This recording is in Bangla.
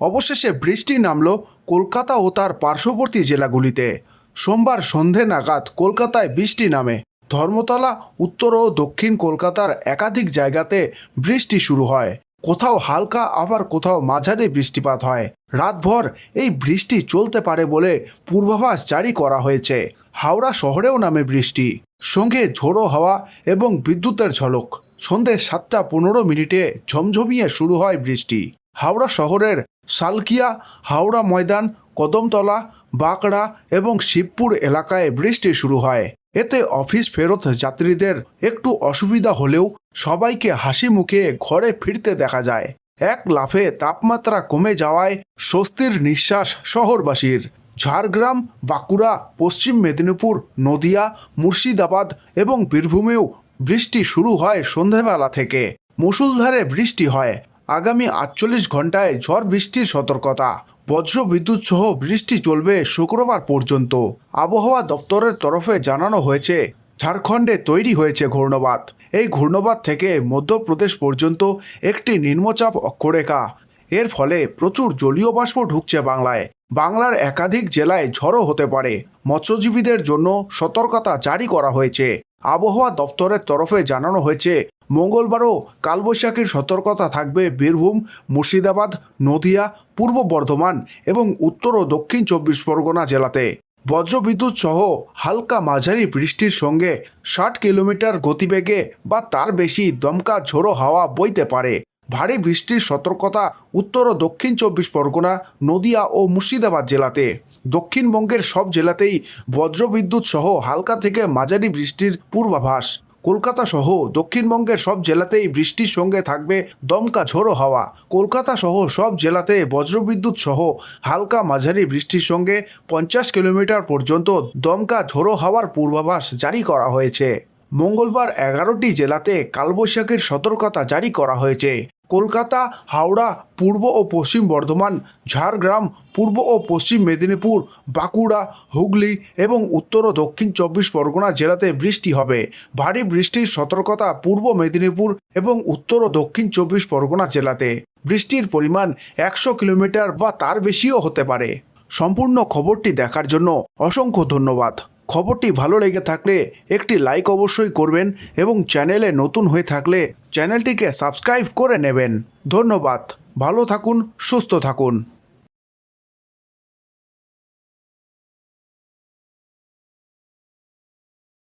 অবশেষে বৃষ্টি নামল কলকাতা ও তার পার্শ্ববর্তী জেলাগুলিতে। সোমবার সন্ধে নাগাদ কলকাতায় বৃষ্টি নামে। ধর্মতলা, উত্তর ও দক্ষিণ কলকাতার একাধিক জায়গাতে বৃষ্টি শুরু হয়। কোথাও হালকা, আবার কোথাও মাঝারি বৃষ্টিপাত হয়। রাতভর এই বৃষ্টি চলতে পারে বলে পূর্বাভাস জারি করা হয়েছে। হাওড়া শহরেও নামে বৃষ্টি। সঙ্গে ঝোড়ো হাওয়া এবং বিদ্যুতের ঝলক। সন্ধে সাতটা পনেরো মিনিটে ঝমঝমিয়ে শুরু হয় বৃষ্টি। হাওড়া শহরের সালকিয়া, হাওড়া ময়দান, কদমতলা, বাঁকড়া এবং শিবপুর এলাকায় বৃষ্টি শুরু হয়। এতে অফিস ফেরত যাত্রীদের একটু অসুবিধা হলেও সবাইকে হাসি মুখে ঘরে ফিরতে দেখা যায়। এক লাফে তাপমাত্রা কমে যাওয়ায় স্বস্তির নিঃশ্বাস শহরবাসীর। ঝাড়গ্রাম, বাঁকুড়া, পশ্চিম মেদিনীপুর, নদিয়া, মুর্শিদাবাদ এবং বীরভূমেও বৃষ্টি শুরু হয় সন্ধেবেলা থেকে। মুষলধারে বৃষ্টি হয়। আগামী আটচল্লিশ ঘন্টায় ঝড় বৃষ্টির সতর্কতা। বজ্র বিদ্যুৎ সহ বৃষ্টি চলবে শুক্রবার পর্যন্ত। আবহাওয়া দপ্তরের তরফে জানানো হয়েছে, ঝাড়খণ্ডে তৈরি হয়েছে ঘূর্ণবাত এই ঘূর্ণবাত থেকে মধ্যপ্রদেশ পর্যন্ত একটি নিম্নচাপ অক্ষরেখা। এর ফলে প্রচুর জলীয় বাষ্প ঢুকছে বাংলায়। বাংলার একাধিক জেলায় ঝড়ও হতে পারে। মৎস্যজীবীদের জন্য সতর্কতা জারি করা হয়েছে। আবহাওয়া দপ্তরের তরফে জানানো হয়েছে মঙ্গলবারও কালবৈশাখীর সতর্কতা থাকবে বীরভূম, মুর্শিদাবাদ, নদিয়া, পূর্ব বর্ধমান এবং উত্তর ও দক্ষিণ চব্বিশ পরগনা জেলাতে। বজ্রবিদ্যুৎ সহ হালকা মাঝারি বৃষ্টির সঙ্গে ষাট কিলোমিটার গতিবেগে বা তার বেশি দমকা ঝোড়ো হাওয়া বইতে পারে। ভারী বৃষ্টির সতর্কতা উত্তর ও দক্ষিণ চব্বিশ পরগনা, নদিয়া ও মুর্শিদাবাদ জেলাতে। দক্ষিণবঙ্গের সব জেলাতেই বজ্রবিদ্যুৎ সহ হালকা থেকে মাঝারি বৃষ্টির পূর্বাভাস। কলকাতা সহ দক্ষিণবঙ্গের সব জেলাতেই বৃষ্টির সঙ্গে থাকবে দমকা ঝোড়ো হাওয়া। কলকাতা সহ সব জেলাতে বজ্রবিদ্যুৎ সহ হালকা মাঝারি বৃষ্টির সঙ্গে পঞ্চাশ কিলোমিটার পর্যন্ত দমকা ঝোড়ো হাওয়ার পূর্বাভাস জারি করা হয়েছে। মঙ্গলবার এগারোটি জেলাতে কালবৈশাখীর সতর্কতা জারি করা হয়েছে। কলকাতা, হাওড়া, পূর্ব ও পশ্চিম বর্ধমান, ঝাড়গ্রাম, পূর্ব ও পশ্চিম মেদিনীপুর, বাঁকুড়া, হুগলি এবং উত্তর ও দক্ষিণ চব্বিশ পরগনা জেলাতে বৃষ্টি হবে। ভারী বৃষ্টির সতর্কতা পূর্ব মেদিনীপুর এবং উত্তর ও দক্ষিণ চব্বিশ পরগনা জেলাতে। বৃষ্টির পরিমাণ একশো কিলোমিটার বা তার বেশিও হতে পারে। সম্পূর্ণ খবরটি দেখার জন্য অসংখ্য ধন্যবাদ। খবরটি ভালো লেগে থাকলে একটি লাইক অবশ্যই করবেন এবং চ্যানেলে নতুন হয়ে থাকলে চ্যানেলটিকে সাবস্ক্রাইব করে নেবেন। ধন্যবাদ। ভালো থাকুন সুস্থ থাকুন।